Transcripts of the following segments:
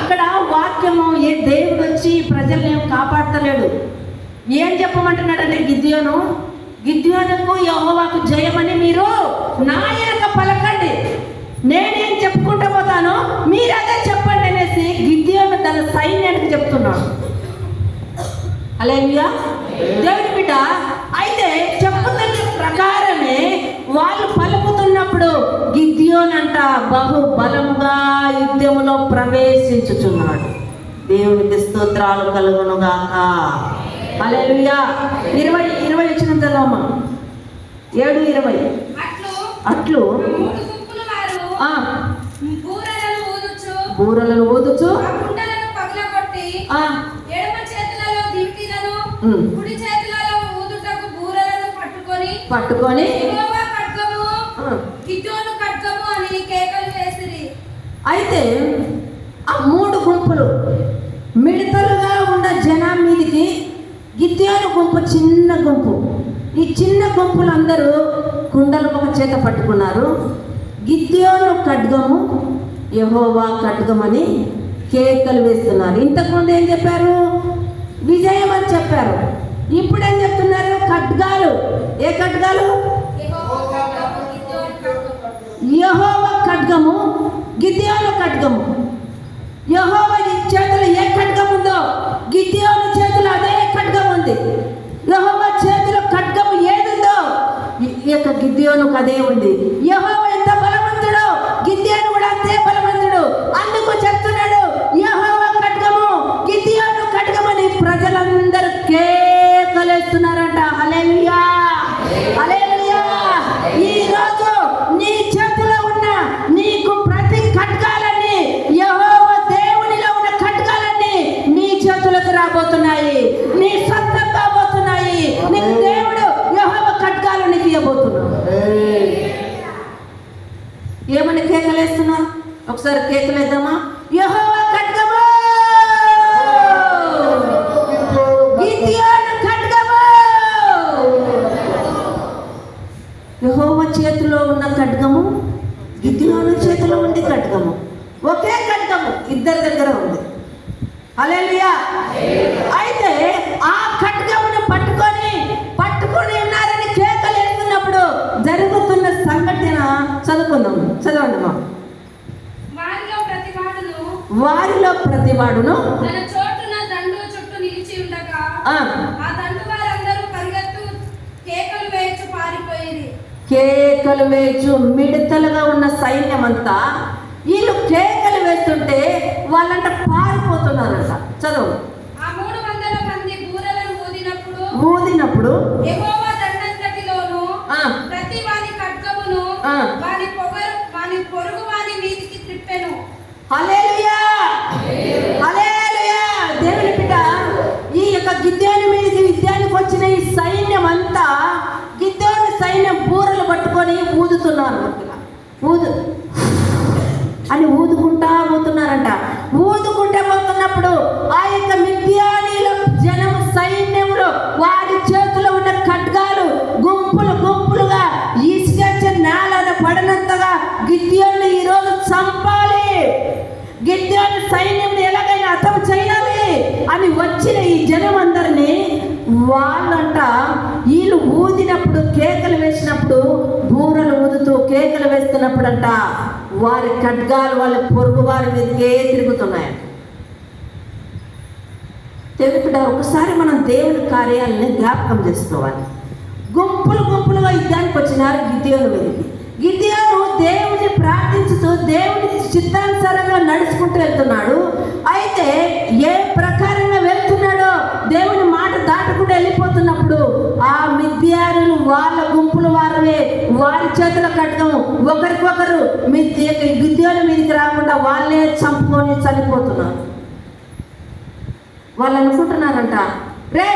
ఇక్కడ వాక్యము ఏ దేవుడు వచ్చి ప్రజల్ని కాపాడతలేడు. ఏం చెప్పమంటున్నాడంటే గిద్యోను? గిద్యోనకు యహోవాకు జయమని మీరు నాయనక పలకండి. నేనేం చెప్పుకుంటూ పోతాను మీరు అదే చెప్పండి అనేసి గిద్యోను తన సైన్యానికి చెప్తున్నాడు. అలేమియా దేవుడి బిడ్డ అయితే చెప్పుతున్న ప్రకారమే వాళ్ళు పలుకుతున్నప్పుడు గిద్యోనంట బహు బలముగా యుద్ధములో ప్రవేశించుచున్నాడు. దేవునికి స్తోత్రాలు కలుగును గాక అలేలుయా ఇరవై ఇరవై వచ్చిన చదవమ్మా. ఏడు ఇరవై. అట్లు. బూరలను ఊదుచు. పట్టుకొని. పట్టుకొని. అయితే ఆ మూడు గుంపులు మిడతలుగా ఉన్న జనం మీదికి గిద్యోను గుంపు చిన్న గుంపు. ఈ చిన్న గుంపులు అందరూ కుండలు ఒక చేత పట్టుకున్నారు. గిద్యోను ఖడ్గము యహోవా ఖడ్గమని కేకలు వేస్తున్నారు. ఇంతకుముందు ఏం చెప్పారు? విజయం అని చెప్పారు. ఇప్పుడు ఏం చెప్తున్నారు? ఖడ్గాలు. ఏ ఖడ్గాలు యెహోవా ఖడ్గము గిద్యోను ఖడ్గము యహోవ ఖడ్గము? గిద్యోను ఖడ్గము. యహోవ చేతులు ఏ ఖడ్గం ఉందో గిద్యోను చేతులు అదే ఖడ్గం ఉంది. యహోవ చేతిలో ఖడ్గము ఏదుందో ఈ ఈ యొక్క గిద్యోనుకు అదే ఉంది. యహోవ ఎంత ఒకసారి కేకలేద్దామా? యహోవా ఖడ్గము! గిద్యోను ఖడ్గము! యహోవా చేతిలో ఉన్న ఖడ్గము గిద్యోను చేతిలో ఉంది ఖడ్గము. ఒకే ఖడ్గము ఇద్దరి దగ్గర ఉంది. హల్లెలూయా! అయితే ఆ ఖడ్గమును పట్టుకొని పట్టుకొని ఉన్నారని కేకలు వేస్తున్నప్పుడు జరుగుతున్న సంఘటన చదువుకుందాం చదవండి మా వారిలో ప్రతివాడును వారిలో ప్రతివాడును తన చోటున దండు చుట్టూ నిలిచి ఉండగా ఆ, ఆ దండు వారందరూ పరిగెత్తు కేకలు వేచు మిడతలుగా ఉన్న సైన్యం అంతా వీళ్ళు కేకలు వేస్తుంటే వాళ్ళంట పారిపోతున్నారంట. చదువు. ఆ మూడు వందల మంది బూరలను ఊదినప్పుడు ఊదినప్పుడు ఊదుతున్నారు ఇలా. ఊదు. అని ఊదుకుంటా పోతున్నారంట. ఊదుకుంటా పోతున్నప్పుడు ఆ యొక్క మిథ్యానీల జనం సైన్యంలో వారి చేతిలో ఉన్న ఖడ్గాలు గుంపులు గుంపులుగా ఇసుకొచ్చే నేలను పడినంతగా గిద్యోళ్ళు ఈరోజు చంపాలి. గిద్యోని సైన్యం ఎలాగైనా అర్థం చేయాలి అని వచ్చిన ఈ జనం అందరినీ వాళ్ళంట వీళ్ళు ఊదినప్పుడు కేకలు వేసినప్పుడు బూరలు ఊదుతూ కేకలు వేస్తున్నప్పుడంట వారి ఖడ్గాలు వాళ్ళ పొరుగు వారి మీదకే తిరుగుతున్నాయి. తెలుపుట ఒకసారి మనం దేవుని కార్యాలని జ్ఞాపకం చేసుకోవాలి. గుంపులు గుంపులుగా యుద్ధానికి వచ్చినారు గిద్యోను మీదకి. గిద్యోను దేవుని ప్రార్థించుతూ దేవుని చిత్తానుసారంగా నడుచుకుంటూ వెళ్తున్నాడు. అయితే వారి చేతుల కట్టడం ఒకరికొకరు మీ గిద్యోని మీదకి రాకుండా వాళ్ళే చంపుకొని చనిపోతున్నారు. వాళ్ళు అనుకుంటున్నారంట రే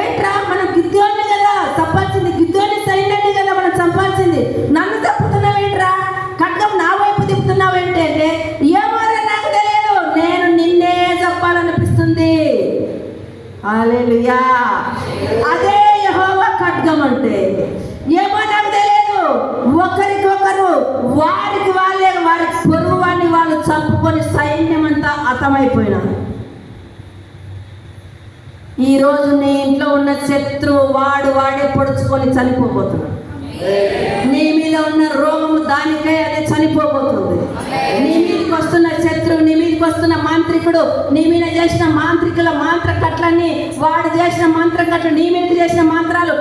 ఏంట్రా మనం గిద్దోని కదా తప్పాల్సింది గిద్దోని సైన్యాన్ని కదా మనం చంపాల్సింది నన్ను తప్పుతున్నావేంట్రా ఖడ్గం నా వైపు తిప్పుతున్నావేంటి అంటే ఏమోరా నాకు తెలియదు నేను నిన్నే చెప్పాలనిపిస్తుంది. అదే యహోవ ఖడ్గం అంటే. వారికి వాళ్ళే వారి పొరుగు వాడిని వాళ్ళు చంపుకొని సైన్యం అంతా ఖతమైపోయినాను ఈరోజు నీ ఇంట్లో ఉన్న శత్రువు వాడు వాడే పొడుచుకొని చనిపోబోతున్నాడు. నీ మీద ఉన్న రోగము దానికై అదే చనిపోబోతుంది. నీ మీదకి వస్తున్న శత్రువు నీ మీదకి వస్తున్న మాంత్రికుడు నీ మీద చేసిన మాంత్రికుల మంత్ర వాడు చేసిన మంత్ర కట్లు నీ మీద చేసిన మంత్రాలు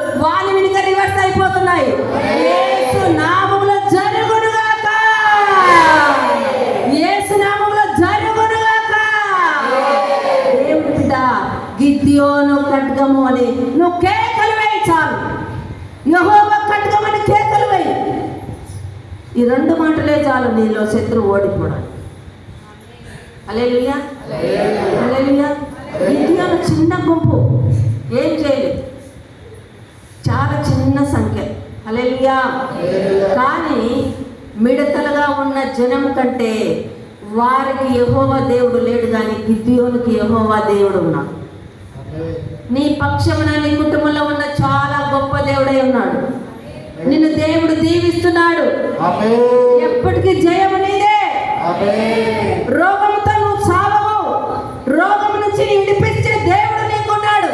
ఈ రెండు మాటలే చాలు నీలో శత్రువు ఓడిపోవడానికి. అలేలుయా అలేలుయా గిద్యోను చిన్న గుంపు. ఏం చేయలేదు. చాలా చిన్న సంఖ్య. అలేలుయా కానీ మిడతలుగా ఉన్న జనం కంటే వారికి యహోవా దేవుడు లేడు కానీ గిద్యోనికి యహోవా దేవుడు ఉన్నాడు. నీ పక్షమున నీ కుటుంబంలో ఉన్న చాలా గొప్ప దేవుడై ఉన్నాడు. నిన్ను దేవుడు దీవిస్తున్నాడు. ఎప్పటికీ జయము నీదే. రోగంతో నువ్వు సావవు రోగం నుంచి విడిపించే దేవుడు నీకున్నాడు.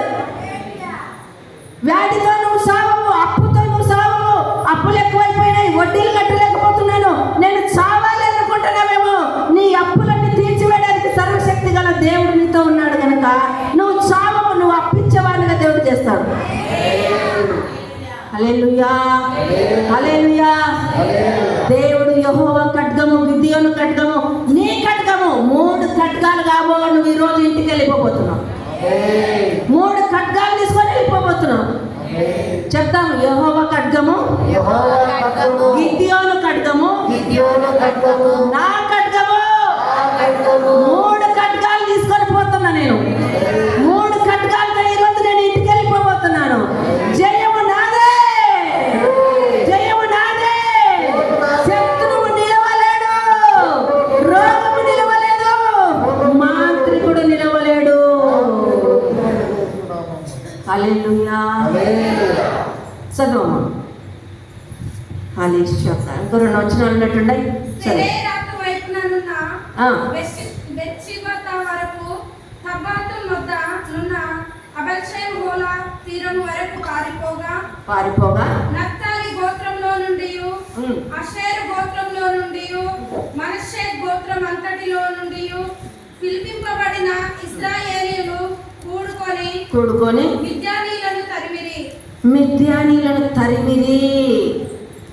వ్యాధితో నువ్వు సావవు అప్పుతో నువ్వు సావవు అప్పులు ఎక్కువైపోయినాయి వడ్డీలు కట్టలేకపోతున్నాను. నేను చావాలి అనుకుంటున్నావేమో నీ అప్పులన్నీ తీర్చివేయడానికి సర్వశక్తి గల దేవుడు దేవుడు యెహోవా ఖడ్గము గిద్యోను ఖడ్గము నీ ఖడ్గము మూడు ఖడ్గాలు కాబో నువ్వు ఈరోజు ఇంటికి వెళ్ళిపోబోతున్నావు. మూడు ఖడ్గాలు తీసుకొని వెళ్ళిపోబోతున్నావు. చెప్తాము యెహోవా ఖడ్గము గిద్యోను ఖడ్గము నా వరకు తబ్బాతు వద్ద నున్న అబల్షేం హోలా తీరం వరకు పారిపోగా పారిపోగా? నత్తాలి గోత్రంలో నుండి అషేరు గోత్రంలో నుండి మనషే గోత్రం అంతటిలో నుండి పిలిపింపబడిన ఇస్రాయేలీలు కూడుకొని కూడుకొని తరిమిరి మిథ్యానీలను తరిమిది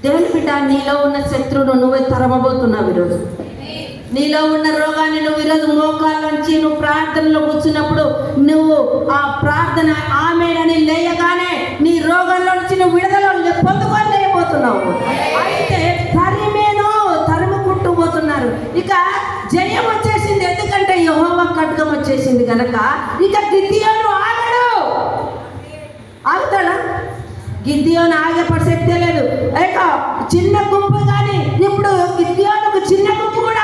దేవుని బిడ్డ నీలో ఉన్న శత్రువును నువ్వే తరమబోతున్నావు ఈరోజు. నీలో ఉన్న రోగాన్ని నువ్వు ఈరోజు మోకాల నుంచి నువ్వు ప్రార్థనలో కూర్చున్నప్పుడు నువ్వు ఆ ప్రార్థన ఆమెనని లేయగానే నీ రోగంలో నుంచి నువ్వు విడుదల పొందుకొని లేకపోతున్నావు అయితే తరిమేను తరుముకుంటూ పోతున్నారు. ఇక జయం వచ్చేసింది. ఎందుకంటే యహోవ ఖడ్గం వచ్చేసింది కనుక ఇక గిద్దియోను ఆగడు. ఆగుతాడా? గిద్దియోను ఆగే ప్రసక్తే లేదు. ఇక చిన్న గుంపు కానీ ఇప్పుడు గిద్దియోనుకు చిన్న గుంపు కూడా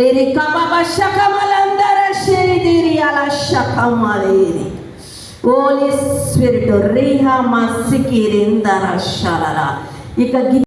లేరి కబాబ శకమలందర శరీదిరి అలా శకమలేరి ఓలి స్పిరిట్ రీహా మసికిరిందర శలరా ఇక